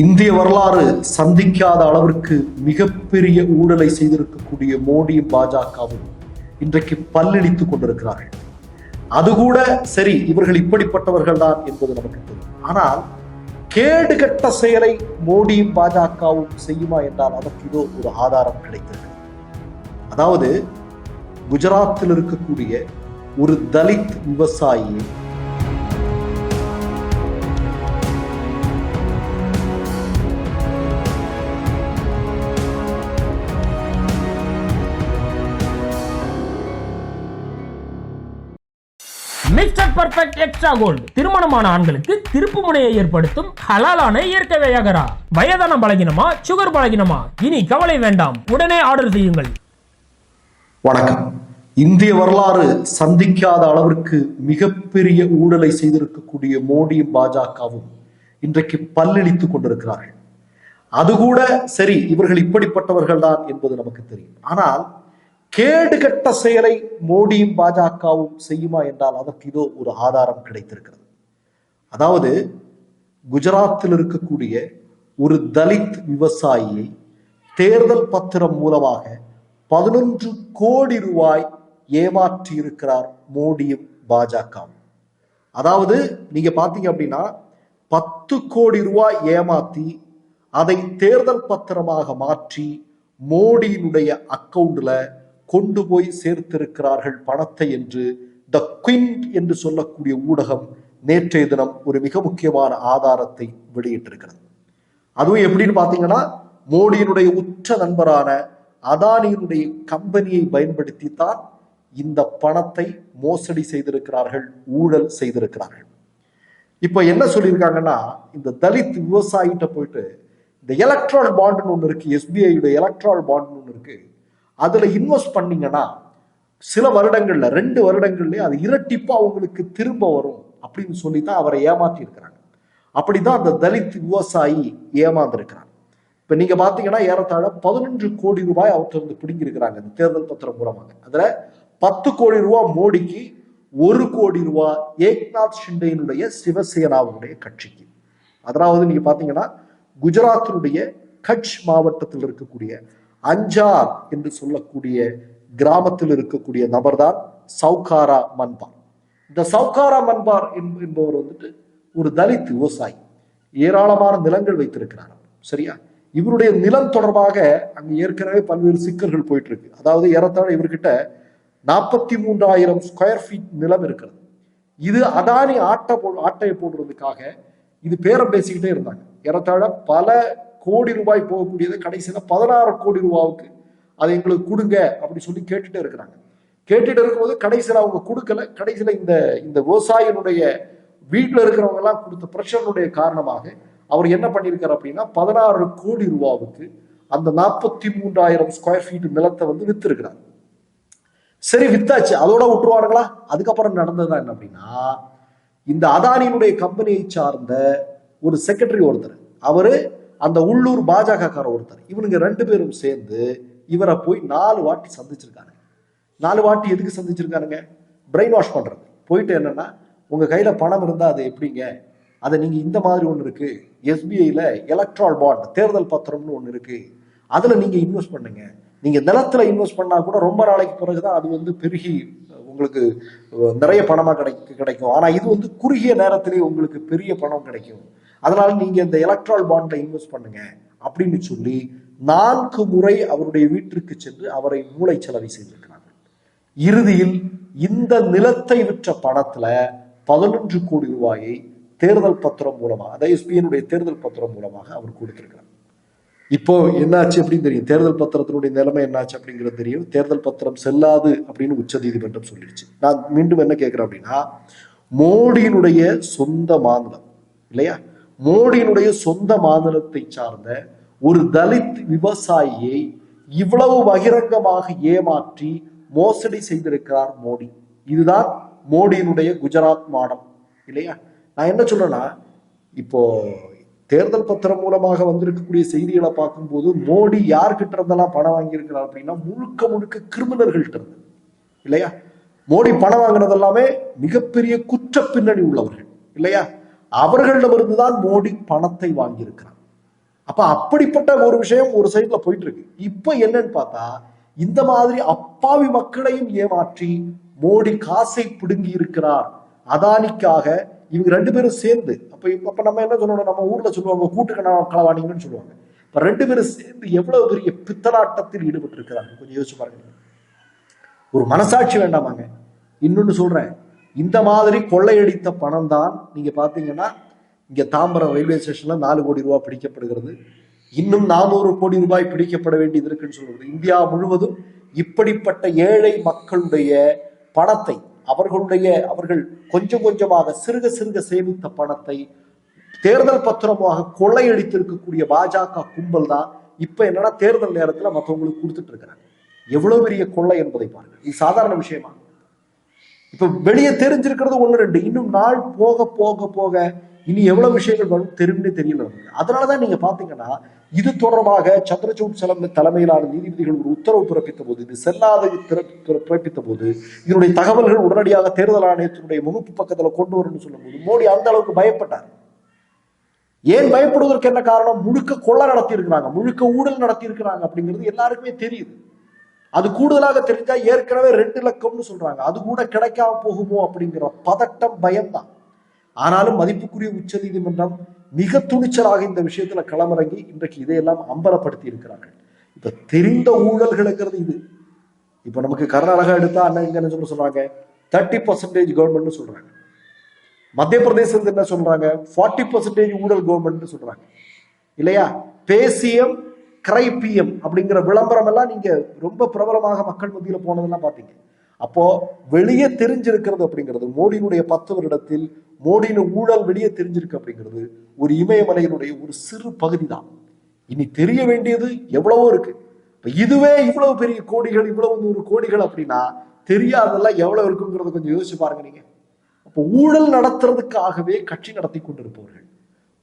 இந்திய வரலாறு சந்திக்காத அளவிற்கு மிகப்பெரிய ஊழலை செய்திருக்கக்கூடிய மோடியும் பாஜகவும் இன்றைக்கு பல்லளித்துக் கொண்டிருக்கிறார்கள். அது கூட சரி இவர்கள் இப்படிப்பட்டவர்கள் தான் என்பது நமக்கு தெரியும். ஆனால் கேடுகட்ட செயலை மோடியும் பாஜகவும் செய்யுமா என்றால் அதற்கு இதோ ஒரு ஆதாரம் கிடைத்தது அதாவது குஜராத்தில் இருக்கக்கூடிய ஒரு தலித் விவசாயியை மிஸ்டர் பர்ஃபெக்ட் எக்ஸ்ட்ரா கோல்டு. திருமணமான ஆண்களுக்கு திருப்பு முனையை ஏற்படுத்தும் ஹலாலான இயற்கை வியாகரா. வயதான பலகினமா சுகர் பலகினமா? இனி கவலை வேண்டாம். உடனே ஆர்டர் செய்யுங்கள். வணக்கம். இந்திய வரலாறு சந்திக்காத அளவிற்கு மிகப்பெரிய ஊழலை செய்திருக்கக்கூடிய மோடியும் பாஜகவும் இன்றைக்கு பல்லளித்துக் கொண்டிருக்கிறார்கள். அது கூட சரி இவர்கள் இப்படிப்பட்டவர்கள் தான் என்பது நமக்கு தெரியும். ஆனால் கேடுகட்ட செயலை மோடியும் பாஜகவும் செய்யுமா என்றால் அதற்கு இதோ ஒரு ஆதாரம் கிடைத்திருக்கிறது. அதாவது குஜராத்தில் இருக்கக்கூடிய ஒரு தலித் விவசாயியை தேர்தல் பத்திரம் மூலமாக பதினொன்று கோடி ரூபாய் ஏமாற்றி இருக்கிறார் மோடியும் பாஜகவும். அதாவது நீங்க பாத்தீங்க அப்படின்னா பத்து கோடி ரூபாய் ஏமாத்தி அதை தேர்தல் பத்திரமாக மாற்றி மோடியினுடைய அக்கவுண்ட்ல கொண்டு போய் சேர்த்திருக்கிறார்கள் பணத்தை என்று த குவிண்ட் என்று சொல்லக்கூடிய ஊடகம் நேற்றைய தினம் ஒரு மிக முக்கியமான ஆதாரத்தை வெளியிட்டிருக்கிறது. அதுவும் எப்படின்னு பார்த்தீங்கன்னா மோடியினுடைய உற்ற நண்பரான அதானியினுடைய கம்பெனியை பயன்படுத்தி தான் இந்த பணத்தை மோசடி செய்திருக்கிறார்கள் ஊழல் செய்திருக்கிறார்கள். இப்போ என்ன சொல்லியிருக்காங்கன்னா இந்த தலித் விவசாயிகிட்ட போயிட்டு இந்த எலக்ட்ரால் பாண்டுன்னு ஒன்று இருக்கு எஸ்பிஐயோட எலக்ட்ரால் பாண்டுன்னு ஒன்று இருக்கு அதில் இன்வெஸ்ட் பண்ணீங்கன்னா சில வருடங்கள்ல ரெண்டு வருடங்கள்லயே அது இரட்டிப்பா அவங்களுக்கு திரும்ப வரும் அப்படின்னு சொல்லி தான் அவரை ஏமாற்றி இருக்கிறாங்க அப்படிதான் அந்த தலித் விவசாயி ஏமாந்துருக்கிறாங்க இப்ப நீங்க பாத்தீங்கன்னா ஏறத்தாழ பதினஞ்சு கோடி ரூபாய் அவர்கிட்ட இருந்து பிடிங்கிருக்கிறாங்க இந்த தேர்தல் பத்திரம் மூலமாக. அதுல பத்து கோடி ரூபாய் மோடிக்கு ஒரு கோடி ரூபாய் ஏக்நாத் ஷிண்டேனுடைய சிவசேனாவுடைய கட்சிக்கு. அதாவது நீங்க பாத்தீங்கன்னா குஜராத்தினுடைய கட்ச் மாவட்டத்தில் இருக்கக்கூடிய அஞ்சார் என்று சொல்லக்கூடிய கிராமத்தில் இருக்கக்கூடிய நபர்தான் சவுகாரா மன்பார். இந்த சவுகாரா மன்பார் என்ப- என்பவர் வந்துட்டு ஒரு தலித் விவசாயி. ஏராளமான நிலங்கள் வைத்திருக்கிறார் சரியா? இவருடைய நிலம் தொடர்பாக அங்கு ஏற்கனவே பல்வேறு சிக்கல்கள் போயிட்டு இருக்கு அதாவது ஏறத்தாழ இவர்கிட்ட நாற்பத்தி மூன்றாயிரம் ஸ்கொயர் ஃபீட் நிலம் இருக்கிறது. இது அதானி ஆட்டை போ ஆட்டையை போடுறதுக்காக இது பேரம் பேசிக்கிட்டே இருந்தாங்க. ஏறத்தாழ பல கோடி ரூபாய் போகக்கூடியது கடைசியில் பதினாறு கோடி ரூபாவுக்கு. அதை எங்களுக்கு கொடுங்க அப்படின்னு சொல்லி கேட்டுட்டே இருக்கிறாங்க. கேட்டுட்டு இருக்கும்போது கடைசியில் அவங்க கொடுக்கல. கடைசியில் இந்த இந்த விவசாயினுடைய வீட்டில் இருக்கிறவங்க எல்லாம் கொடுத்த பிரஷனுடைய காரணமாக அவர் என்ன பண்ணியிருக்காரு அப்படின்னா பதினாறு கோடி ரூபாவுக்கு அந்த நாற்பத்தி மூன்றாயிரம் ஸ்கொயர் ஃபீட் நிலத்தை வந்து வித்திருக்கிறார். சரி வித்தாச்சு. அதோட விட்டுருவாருங்களா அதுக்கப்புறம் நடந்ததுதான் என்ன அப்படின்னா இந்த அதானியினுடைய கம்பெனியை சார்ந்த ஒரு செக்ரட்டரி ஒருத்தர். அவரு அந்த உள்ளூர் பாஜகக்கார ஒருத்தர். இவனுங்க ரெண்டு பேரும் சேர்ந்து இவரை போய் நாலு வாட்டி சந்திச்சிருக்காங்க. நாலு வாட்டி எதுக்கு சந்திச்சிருக்கானுங்க? பிரெயின் வாஷ் பண்றது. போயிட்டு என்னன்னா உங்க கையில பணம் இருந்தா அது எப்படிங்க? அதை நீங்க இந்த மாதிரி ஒன்று இருக்கு. எஸ்பிஐல எலக்ட்ரால் பாண்ட் தேர்தல் பத்திரம்னு ஒன்று இருக்கு. அதுல நீங்க இன்வெஸ்ட் பண்ணுங்க. நீங்க நிலத்துல இன்வெஸ்ட் பண்ணா கூட ரொம்ப நாளைக்கு பிறகுதான் அது வந்து பெருகி உங்களுக்கு நிறைய பணமா கிடைக்கும் கிடைக்கும். ஆனா இது வந்து குறுகிய நேரத்திலேயே உங்களுக்கு பெரிய பணம் கிடைக்கும். அதனால நீங்க இந்த எலக்ட்ரால் பாண்ட்ல இன்வெஸ்ட் பண்ணுங்க அப்படின்னு சொல்லி நான்கு முறை அவருடைய வீட்டிற்கு சென்று அவரை மூளை செலவை செய்திருக்கிறார்கள். இறுதியில் இந்த நிலத்தை விற்ற பணத்துல பதினொன்று கோடி ரூபாயை தேர்தல் பத்திரம் மூலமாக அதாவது எஸ்பிஐனுடைய தேர்தல் பத்திரம் மூலமாக அவர் கொடுத்திருக்கிறார். இப்போ என்னாச்சு அப்படின்னு தெரியும். தேர்தல் பத்திரத்தினுடைய நிலைமை என்னாச்சு அப்படிங்கிறது தெரியும். தேர்தல் பத்திரம் செல்லாது அப்படின்னு உச்சநீதிமன்றம் சொல்லிடுச்சு நான் மீண்டும் என்ன கேட்கிறேன் அப்படின்னா மோடியினுடைய சொந்த மாநிலம் இல்லையா? மோடியினுடைய சொந்த மாநிலத்தை சார்ந்த ஒரு தலித் விவசாயியை இவ்வளவு பகிரங்கமாக ஏமாற்றி மோசடி செய்திருக்கிறார் மோடி. இதுதான் மோடியினுடைய குஜராத் மாடல் இல்லையா? நான் என்ன சொல்றேன்னா இப்போ தேர்தல் பத்திரம் மூலமாக வந்திருக்கக்கூடிய செய்திகளை பார்க்கும்போது மோடி யார்கிட்ட இருந்தெல்லாம் பணம் வாங்கியிருக்கிறார் அப்படின்னா முழுக்க முழுக்க கிரிமினர்கள்ட்ட இருந்து இல்லையா? மோடி பணம் வாங்கினது எல்லாமே மிகப்பெரிய குற்ற பின்னணி உள்ளவர்கள் இல்லையா? அவர்களிடமிருந்து தான் மோடி பணத்தை வாங்கியிருக்கிறார். அப்ப அப்படிப்பட்ட ஒரு விஷயம் ஒரு சைட்ல போயிட்டு இருக்கு இப்ப என்னன்னு பார்த்தா இந்த மாதிரி அப்பாவி மக்களையும் ஏமாற்றி மோடி காசை பிடுங்கி இருக்கிறார். அதானிக்காக இவங்க ரெண்டு பேரும் சேர்ந்து அப்ப இப்ப நம்ம என்ன சொல்லணும்? நம்ம ஊர்ல சொல்லுவாங்க கூட்டுக்கணா களவாணிங்கன்னு சொல்லுவாங்க. இப்ப ரெண்டு பேரும் சேர்ந்து எவ்வளவு பெரிய பித்தலாட்டத்தில் ஈடுபட்டு இருக்கிறாங்க கொஞ்சம் யோசிச்சு பாருங்க. ஒரு மனசாட்சி வேண்டாமாங்க. இன்னொன்னு சொல்றேன். இந்த மாதிரி கொள்ளையடித்த பணம் தான் நீங்க பாத்தீங்கன்னா இங்க தாம்பரம் ரயில்வே ஸ்டேஷன்ல நாலு கோடி ரூபாய் பிடிக்கப்படுகிறது. இன்னும் நானூறு கோடி ரூபாய் பிடிக்கப்பட வேண்டியது இருக்குன்னு சொல்றது இந்தியா முழுவதும் இப்படிப்பட்ட ஏழை மக்களுடைய பணத்தை அவர்களுடைய அவர்கள் கொஞ்சம் கொஞ்சமாக சிறுக சிறுக சேமித்த பணத்தை தேர்தல் பத்திரமாக கொள்ளையடித்திருக்கக்கூடிய பாஜக கும்பல் தான் இப்ப என்னன்னா தேர்தல் நேரத்துல மற்றவங்களுக்கு கொடுத்துட்டு இருக்கிறாங்க. எவ்வளவு பெரிய கொள்ளை என்பதை பாருங்க. இது சாதாரண விஷயமா. இப்ப வெளியே தெரிஞ்சிருக்கிறது ஒண்ணு ரெண்டு. இன்னும் நாள் போக போக போக இனி எவ்வளவு விஷயங்கள் வரும் தெரியும்னே தெரியல அதனாலதான் நீங்க பாத்தீங்கன்னா இது தொடர்பாக சந்திரசூட் செலவு தலைமையிலான நீதிபதிகள் ஒரு உத்தரவு பிறப்பித்த போது இது செல்லாத பிறப்பித்த போது இதனுடைய தகவல்கள் உடனடியாக தேர்தல் ஆணையத்தினுடைய முகப்பு பக்கத்துல கொண்டு வரும்னு சொல்லும்போது மோடி அந்த அளவுக்கு பயப்பட்டார். ஏன் பயப்படுவதற்கு என்ன காரணம்? முழுக்க கொள்ள நடத்தி இருக்கிறாங்க முழுக்க ஊழல் நடத்தி இருக்கிறாங்க அப்படிங்கிறது எல்லாருக்குமே தெரியுது. அது கூடுதலாக தெரிஞ்சா ஏற்கனவே ரெண்டு லக்கம்னு சொல்றாங்க. அது கூட கிடைக்காம போகுமோ அப்படிங்கிற பதட்டம் பயம்தான். ஆனாலும் மதிப்புக்குரிய உச்ச நீதிமன்றம் மிக துணிச்சலாக இந்த விஷயத்துல களமிறங்கி இன்றைக்கு இதையெல்லாம் அம்பலப்படுத்தி இருக்கிறார்கள் இப்ப தெரிந்த ஊழல்களுங்கிறது இது. இப்ப நமக்கு கர்நாடகா எடுத்தா அண்ணன் என்ன சொல்ல சொல்றாங்க? தேர்ட்டி பர்சன்டேஜ் கவர்மெண்ட்னு சொல்றாங்க. மத்திய பிரதேசம் என்ன சொல்றாங்க? ஃபார்ட்டி பர்சன்டேஜ் ஊழல் கவர்மெண்ட்னு சொல்றாங்க. இல்லையா? பேசியம் கிரைபிஎம் அப்படிங்கிற விளம்பரம் எல்லாம் நீங்க ரொம்ப பிரபலமாக மக்கள் மத்தியில போனதெல்லாம் பாத்தீங்க அப்போ வெளியே தெரிஞ்சிருக்கிறது அப்படிங்கிறது மோடியினுடைய பத்து வருடத்தில் மோடியின் ஊழல் வெளியே தெரிஞ்சிருக்கு அப்படிங்கிறது ஒரு இமயமலையினுடைய ஒரு சிறு பகுதி தான் இனி தெரிய வேண்டியது எவ்வளவோ இருக்கு. இதுவே இவ்வளவு பெரிய கோடிகள் இவ்வளவு நூறு கோடிகள் அப்படின்னா தெரியாதெல்லாம் எவ்வளவு இருக்குங்கிறத கொஞ்சம் யோசிச்சு பாருங்க நீங்க. அப்போ ஊழல் நடத்துறதுக்காகவே கட்சி நடத்தி கொண்டிருப்பவர்கள்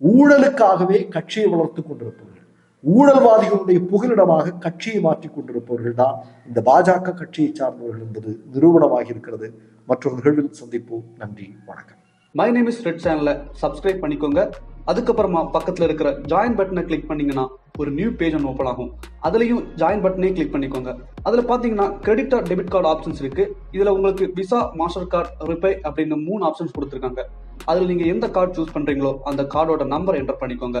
ஊழலுக்காகவே கட்சியை வளர்த்து கொண்டிருப்பவர்கள் ஊழல்வாதிகளுடைய புகலிடமாக கட்சியை மாற்றிக் கொண்டிருப்பவர்கள் தான் இந்த பாஜக கட்சியை சார்ந்தவர்கள் என்பது நிரூபணமாக இருக்கிறது. மற்றொரு நிகழ்வில் சந்திப்போம். நன்றி வணக்கம். மை நேம் இஸ் ரெட் சேனலை சப்ஸ்கிரைப் பண்ணிக்கோங்க. அதுக்கப்புறமா பக்கத்தில் இருக்கிற ஜாயின் பட்டனை கிளிக் பண்ணீங்கன்னா ஒரு நியூ பேஜ் ஒன்று ஓப்பன் ஆகும். அதுலேயும் ஜாயின் பட்டனே கிளிக் பண்ணிக்கோங்க. அதில் பார்த்தீங்கன்னா credit or debit card options இருக்கு. இதில் உங்களுக்கு விசா மாஸ்டர் கார்டு ரிப்பே அப்படின்னு மூணு ஆப்ஷன்ஸ் கொடுத்துருக்காங்க. அதில் நீங்கள் எந்த கார்டு சூஸ் பண்ணுறீங்களோ அந்த கார்டோட நம்பர் என்டர் பண்ணிக்கோங்க.